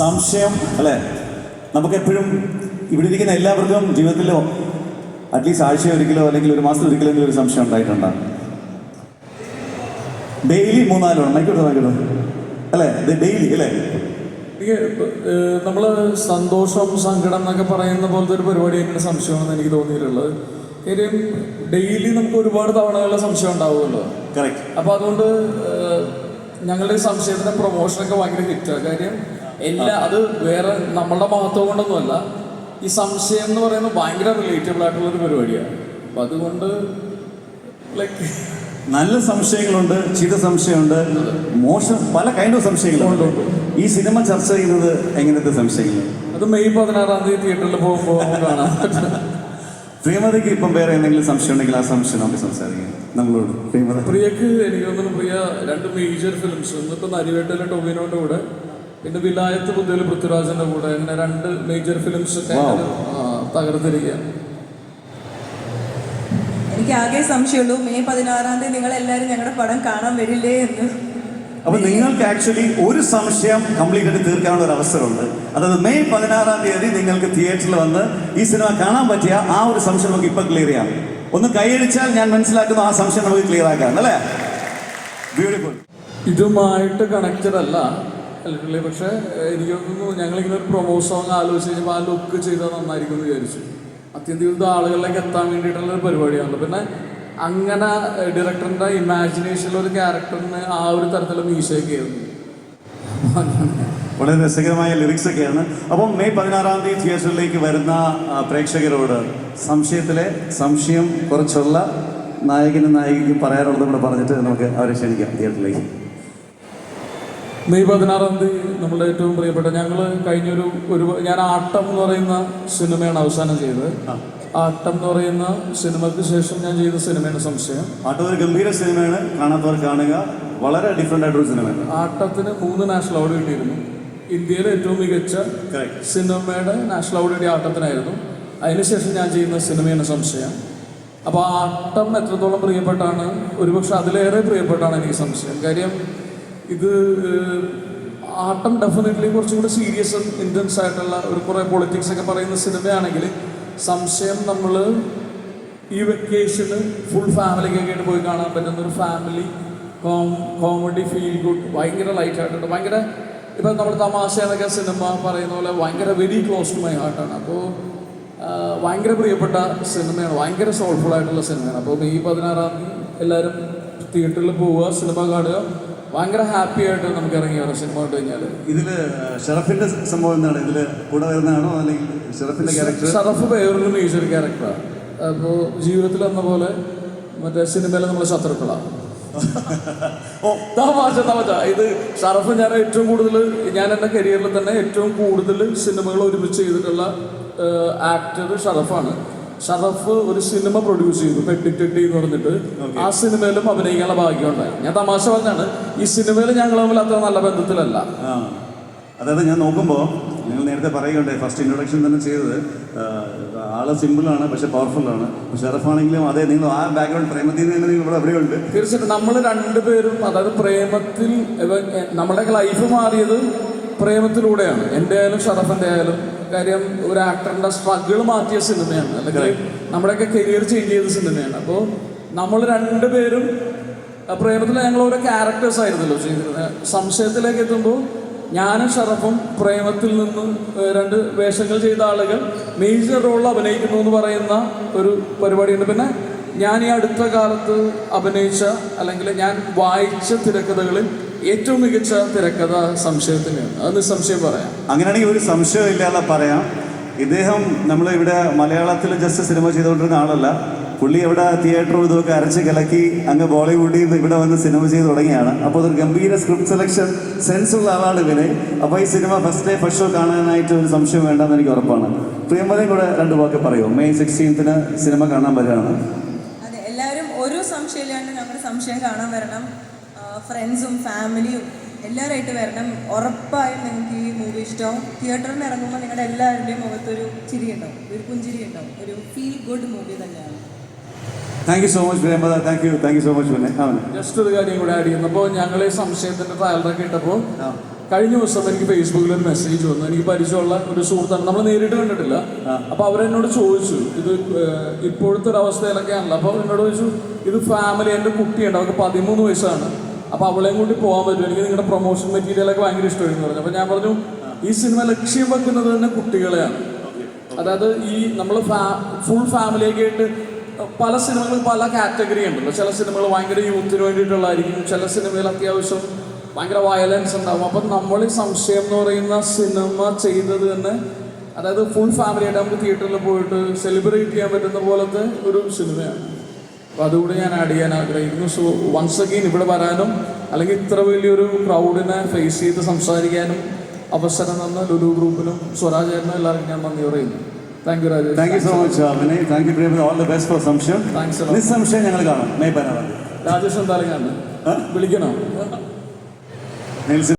സംശയം അല്ലേ? നമുക്കെപ്പോഴും ഇവിടെ ഇരിക്കുന്ന എല്ലാവർക്കും ജീവിതത്തിലോ അറ്റ്ലീസ്റ്റ് ആഴ്ച ഒരിക്കലോ അല്ലെങ്കിൽ ഒരു മാസത്തിൽ ഒരിക്കലെങ്കിലും ഒരു സംശയം ഉണ്ടായിട്ടുണ്ടോ? ഡെയിലി മൂന്നാലോ? ആയിക്കോട്ടെ ആയിക്കോട്ടെ അല്ലേ? ഡെയിലി അല്ലേ? എനിക്ക് നമ്മൾ സന്തോഷം സങ്കടം എന്നൊക്കെ പറയുന്ന പോലത്തെ ഒരു പരിപാടി തന്നെയാണ് സംശയമാണെന്ന് എനിക്ക് തോന്നിയിട്ടുള്ളത്. കാര്യം ഡെയിലി നമുക്ക് ഒരുപാട് തവണകളുടെ സംശയം ഉണ്ടാവുമല്ലോ. കറക്റ്റ് അപ്പോൾ അതുകൊണ്ട് ഞങ്ങളുടെ സംശയത്തിന്റെ പ്രൊമോഷനൊക്കെ ഭയങ്കര ഹിറ്റാണ് കാര്യം എല്ലാ അത് വേറെ നമ്മളുടെ മഹത്വം കൊണ്ടൊന്നുമല്ല. ഈ സംശയം എന്ന് പറയുന്നത് ഭയങ്കര റിലേറ്റബിൾ ആയിട്ടുള്ള ഒരു പരിപാടിയാണ്. അപ്പം അതുകൊണ്ട് ലൈക്ക് നല്ല സംശയങ്ങളുണ്ട് ചീത്ത സംശയമുണ്ട് മോശം പല കൈൻഡ് ഓഫ് സംശയങ്ങളുണ്ട്. ഈ സിനിമ ചർച്ച ചെയ്യുന്നത് എങ്ങനത്തെ സംശയങ്ങൾ അത് മെയ് പതിനാറാം തീയതി തിയേറ്ററിൽ പോകുമ്പോൾ കാണാം. പ്രിയമതയ്ക്ക് ഇപ്പം വേറെ എന്തെങ്കിലും സംശയം ഉണ്ടെങ്കിൽ ആ സംശയം നമുക്ക് സംസാരിക്കാം. നമ്മളോട് പ്രിയമത. പ്രിയക്ക് എനിക്ക് തോന്നുന്നു പ്രിയ രണ്ട് മേജർ ഫിലിംസ് ഇന്നിപ്പോൾ നരിവേട്ടയിലെ ടൊവിനോന്റെ കൂടെ പിന്നെ വിലായത്ത് പുതിയ പൃഥ്വിരാജിന്റെ കൂടെ അങ്ങനെ രണ്ട് മേജർ ഫിലിംസ് ഒക്കെ. തകർത്തിരിക്കുകയാണ് എനിക്ക് ആകെ സംശയമുള്ളൂ മെയ് പതിനാറാം തീയതി നിങ്ങൾ എല്ലാവരും ഞങ്ങളുടെ പടം കാണാൻ വരില്ലേ എന്ന്. അപ്പൊ നിങ്ങൾക്ക് ആക്ച്വലി ഒരു സംശയം കംപ്ലീറ്റ് ആയിട്ട് തീർക്കാനുള്ള ഒരു അവസരമുണ്ട്. അതായത് മെയ് പതിനാറാം തീയതി നിങ്ങൾക്ക് തിയേറ്ററിൽ വന്ന് ഈ സിനിമ കാണാൻ പറ്റിയ ആ ഒരു സംശയം നമുക്ക് ഇപ്പൊ ക്ലിയർ ചെയ്യാം. ഒന്ന് കൈയടിച്ചാൽ ഞാൻ മനസ്സിലാക്കുന്നു ആ സംശയം നമുക്ക് ക്ലിയർ ആക്കാം അല്ലേ? ബ്യൂട്ടിഫുൾ ഇതുമായിട്ട് കണക്റ്റഡ് അല്ല. അല്ലേ പക്ഷേ എനിക്ക് തോന്നുന്നു ഞങ്ങളിങ്ങനെ ഒരു പ്രൊമോ സോങ് ആലോചിച്ച് കഴിഞ്ഞപ്പോൾ ആ ലുക്ക് ചെയ്താൽ നന്നായിരിക്കും എന്ന് വിചാരിച്ചു. അത്യന്തികം ആളുകളിലേക്ക് എത്താൻ വേണ്ടിയിട്ടുള്ള ഒരു പരിപാടിയാണല്ലോ. പിന്നെ അങ്ങനെ ഡയറക്ടറിന്റെ ഇമാജിനേഷനിൽ ഒരു ക്യാരക്ടറിന് ആ ഒരു തരത്തിലുള്ള മീശയൊക്കെ ആയിരുന്നു. വളരെ രസകരമായ ലിറിക്സ് ഒക്കെയാണ്. അപ്പം മെയ് പതിനാറാം തീയതി തിയേറ്ററിലേക്ക് വരുന്ന പ്രേക്ഷകരോട് സംശയത്തിലെ സംശയം കുറച്ചുള്ള നായകനും നായികയ്ക്കും പറയാനുള്ളതും കൂടെ പറഞ്ഞിട്ട് നമുക്ക് അവരെ ക്ഷണിക്കാം തിയേറ്ററിലേക്ക്. മെയ് പതിനാറാം തീയതി നമ്മുടെ ഏറ്റവും പ്രിയപ്പെട്ട ഞങ്ങൾ കഴിഞ്ഞൊരു ഒരു ഞാൻ ആട്ടം എന്ന് പറയുന്ന സിനിമയാണ് അവസാനം ചെയ്തത്. ആട്ടം എന്ന് പറയുന്ന സിനിമയ്ക്ക് ശേഷം ഞാൻ ചെയ്ത സിനിമയാണ് സംശയം. ആട്ടം ഒരു ഗംഭീര സിനിമയാണ്. കാണാത്തവർ കാണുക. വളരെ ഡിഫറെന്റ് ആയിട്ടൊരു സിനിമയാണ്. ആട്ടത്തിന് മൂന്ന് നാഷണൽ അവാർഡ് കിട്ടിയിരുന്നു. ഇന്ത്യയിലെ ഏറ്റവും മികച്ച. സിനിമയുടെ നാഷണൽ അവാർഡ് കിട്ടിയ ആട്ടത്തിനായിരുന്നു. അതിനുശേഷം ഞാൻ ചെയ്യുന്ന സിനിമയാണ് സംശയം. അപ്പോൾ ആട്ടം എത്രത്തോളം പ്രിയപ്പെട്ടാണ്? ഒരുപക്ഷെ അതിലേറെ പ്രിയപ്പെട്ടാണ് എനിക്ക് സംശയം. കാര്യം ഇത് ആട്ടം ഡെഫിനറ്റ്ലി കുറച്ചും കൂടി സീരിയസും ഇന്റൻസ് ആയിട്ടുള്ള ഒരു കുറേ പൊളിറ്റിക്സ് ഒക്കെ പറയുന്ന സിനിമയാണെങ്കിൽ സംശയം നമ്മൾ ഈ വെക്കേഷന് ഫുൾ ഫാമിലിക്കൊക്കെ ആയിട്ട് പോയി കാണാൻ പറ്റുന്ന ഒരു family com comedy feel good ഭയങ്കര ലൈറ്റ് ആയിട്ടുണ്ട്. ഭയങ്കര ഇപ്പം നമ്മൾ തമാശ എന്നൊക്കെ സിനിമ പറയുന്ന പോലെ ഭയങ്കര വെരി ക്ലോസ് ടു മൈ ഹാർട്ടാണ് അപ്പോൾ ഭയങ്കര പ്രിയപ്പെട്ട സിനിമയാണ്. ഭയങ്കര സോൾഫുൾ ആയിട്ടുള്ള സിനിമയാണ്. അപ്പോൾ മെയ് പതിനാറാം തീയതി എല്ലാവരും തിയേറ്ററിൽ പോവുക സിനിമ കാണുക. ഭയങ്കര ഹാപ്പി ആയിട്ട് നമുക്ക് ഇറങ്ങി വരാം സിനിമ കൊണ്ട് കഴിഞ്ഞാൽ ഇതിൽ ഷറഫിന്റെ സംഭവം എന്താണ്? ഇതിൽ കൂടെ വരുന്നതാണോ? അല്ലെങ്കിൽ ഷറഫിന്റെ ക്യാരക്ടർ ഷറഫ് വേറൊരു മേജർ ക്യാരക്ടറാണ് അപ്പോൾ ജീവിതത്തിൽ എന്ന പോലെ മറ്റേ സിനിമയിലെ നമ്മൾ ശത്രുക്കളാണ് ഓ. തമാശ തമാശ ഇത് ഷറഫ് ഞാൻ ഏറ്റവും കൂടുതൽ ഞാൻ എന്റെ കരിയറിൽ തന്നെ ഏറ്റവും കൂടുതൽ സിനിമകൾ ഒരുമിച്ച് ചെയ്തിട്ടുള്ള ആക്ടർ ഷറഫാണ്. ഷറഫ് ഒരു സിനിമ പ്രൊഡ്യൂസ് ചെയ്തു പെട്ടിട്ടിട്ടി എന്ന് പറഞ്ഞിട്ട്. ആ സിനിമയിലും അഭിനയിക്കാനുള്ള ഭാഗ്യം ഉണ്ടായി ഞാൻ തമാശ പറഞ്ഞാണ് ഈ സിനിമയിൽ ഞങ്ങൾ തമ്മിൽ അത്ര നല്ല ബന്ധത്തിലല്ല. അതായത് ഞാൻ നോക്കുമ്പോൾ നിങ്ങൾ നേരത്തെ പറയുകയുണ്ടായി ഫസ്റ്റ് ഇൻട്രൊഡക്ഷൻ തന്നെ ചെയ്തത്. ആൾ സിമ്പിളാണ് പക്ഷെ പവർഫുൾ ആണ്. ഷെറഫാണെങ്കിലും അതെ നിങ്ങൾ ആ ബാക്ക്ഗ്രൗണ്ട് പ്രേമത്തിൽ നിന്ന് നിങ്ങൾ ഇവിടെ എവിടെയുണ്ട് തീർച്ചയായിട്ടും നമ്മൾ രണ്ടുപേരും അതായത് പ്രേമത്തിൽ നമ്മുടെ ലൈഫ് മാറിയത് പ്രേമത്തിലൂടെയാണ്. എന്റെ ആയാലും ഷറഫിന്റെ ആയാലും കാര്യം ഒരു ആക്ടറിന്റെ സ്ട്രഗിൾ മാറ്റിയ സിനിമയാണ്. അല്ലെങ്കിൽ നമ്മുടെയൊക്കെ കരിയർ ചേഞ്ച് ചെയ്ത സിനിമയാണ്. അപ്പോൾ നമ്മൾ രണ്ടുപേരും പ്രേമത്തിൽ ഞങ്ങൾ ഓരോ ക്യാരക്ടേഴ്സ് ആയിരുന്നല്ലോ ചെയ്തിരുന്നത്. സംശയത്തിലേക്ക് എത്തുമ്പോൾ ഞാനും ഷറഫും പ്രേമത്തിൽ നിന്നും രണ്ട് വേഷങ്ങൾ ചെയ്ത ആളുകൾ മേജർ റോളിൽ അഭിനയിക്കുന്നു എന്ന് പറയുന്ന ഒരു പരിപാടിയുണ്ട്. പിന്നെ ഞാൻ ഈ അടുത്ത കാലത്ത് അഭിനയിച്ച അല്ലെങ്കിൽ ഞാൻ വായിച്ച തിരക്കഥകളിൽ ഏറ്റവും മികച്ച തിരക്കഥ സംശയത്തിന് അത് സംശയം പറയാം. അങ്ങനെയാണെങ്കിൽ ഒരു സംശയം ഇല്ലാതെ പറയാം. ഇദ്ദേഹം നമ്മൾ ഇവിടെ മലയാളത്തിൽ ജസ്റ്റ് സിനിമ ചെയ്തുകൊണ്ടിരുന്ന ആളല്ല. പുള്ളി ഇവിടെ തിയേറ്ററും ഇതൊക്കെ അരച്ച് കലക്കി അങ്ങ് ബോളിവുഡിൽ നിന്ന് ഇവിടെ വന്ന് സിനിമ ചെയ്ത് തുടങ്ങിയാണ്. അപ്പോൾ അതൊരു ഗംഭീര സ്ക്രിപ്റ്റ് സെലക്ഷൻ സെൻസ് ഉള്ള ആളാണ് ഇവന്. അപ്പോൾ ഈ cinema first day first show കാണാനായിട്ട് ഒരു സംശയം വേണ്ടെന്ന് എനിക്ക് ഉറപ്പാണ്. പ്രിയമതയും കൂടെ രണ്ട് വാക്ക് പറയൂ. മെയ് സിക്സ്റ്റീൻത്തിന് സിനിമ കാണാൻ വരികയാണ്. അതെ എല്ലാവരും ഒരു സംശയമില്ലാണ്ട് നമ്മുടെ സംശയം കാണാൻ വരണം. ഫ്രണ്ട്സും ഫാമിലിയും എല്ലാവരായിട്ട് വരണം. ഉറപ്പായും നിങ്ങൾക്ക് ഈ മൂവി ഇഷ്ടമാവും തിയേറ്ററിൽ നിന്ന് ഇറങ്ങുമ്പോൾ നിങ്ങളുടെ എല്ലാവരുടെയും മുഖത്തൊരു ചിരി ഉണ്ടാവും. ഒരു പുഞ്ചിരി ഉണ്ടാവും. ഒരു ഫീൽ ഗുഡ് മൂവി തന്നെയാണ്. Thank you so much പ്രേമദ thank you thank you so much just ഒരു കാര്യം കൂടെ ആഡ് ചെയ്യുന്നു. അപ്പോൾ ഞങ്ങൾ ഈ സംശയത്തിന്റെ ട്രയലറൊക്കെ ഇട്ടപ്പോൾ കഴിഞ്ഞ ദിവസം എനിക്ക് ഫേസ്ബുക്കിൽ ഒരു മെസ്സേജ് വന്നു. എനിക്ക് പരിചയമുള്ള ഒരു സുഹൃത്താണ്. നമ്മൾ നേരിട്ട് കണ്ടിട്ടില്ല. അപ്പോൾ അവരെന്നോട് ചോദിച്ചു ഇത് ഇപ്പോഴത്തെ ഒരു അവസ്ഥയിലൊക്കെയാണല്ലോ? അപ്പോൾ എന്നോട് ചോദിച്ചു ഇത് ഫാമിലി എന്റെ കുട്ടിയുണ്ട്. അവർക്ക് പതിമൂന്ന് വയസ്സാണ്. അപ്പോൾ അവളെയും കൂടി പോകാൻ പറ്റും. എനിക്ക് നിങ്ങളുടെ പ്രൊമോഷൻ മെറ്റീരിയലൊക്കെ ഭയങ്കര ഇഷ്ടമായിരുന്നു പറഞ്ഞു. അപ്പോൾ ഞാൻ പറഞ്ഞു ഈ സിനിമ ലക്ഷ്യം വെക്കുന്നത് തന്നെ കുട്ടികളെയാണ്. അതായത് ഈ നമ്മൾ ഫുൾ ഫാമിലിയൊക്കെ ആയിട്ട് പല സിനിമകൾ പല കാറ്റഗറി ഉണ്ടല്ലോ. ചില സിനിമകൾ ഭയങ്കര യൂത്തിന് വേണ്ടിയിട്ടുള്ളതായിരിക്കും. ചില സിനിമയിൽ അത്യാവശ്യം ഭയങ്കര വയലൻസ് ഉണ്ടാവും. അപ്പം നമ്മൾ ഈ സംശയം എന്ന് പറയുന്ന സിനിമ ചെയ്തത് തന്നെ അതായത് ഫുൾ ഫാമിലി ആയിട്ട് നമുക്ക് തിയേറ്ററിൽ പോയിട്ട് സെലിബ്രേറ്റ് ചെയ്യാൻ പറ്റുന്ന പോലത്തെ ഒരു സിനിമയാണ് അപ്പോൾ അതുകൂടി ഞാൻ ആഡ് ചെയ്യാൻ ആഗ്രഹിക്കുന്നു. സോ വൺസ് അഗെയിൻ ഇവിടെ വരാനും അല്ലെങ്കിൽ ഇത്ര വലിയൊരു ക്രൗഡിനെ ഫേസ് ചെയ്ത് സംസാരിക്കാനും അവസരം തന്ന ലുലു ഗ്രൂപ്പിനും സ്വരാജേട്ടനും എല്ലാവർക്കും ഞാൻ നന്ദി പറയുന്നു. Thank you Rajesh thank you so much Vinay thank you Prema all the best for Samshayam thanks നിസ്സംശയം ഞങ്ങൾ കാണാം. മെയ് പതിനാറാം രാജേഷ് എന്തായാലും കണ്ട് വിളിക്കണോ?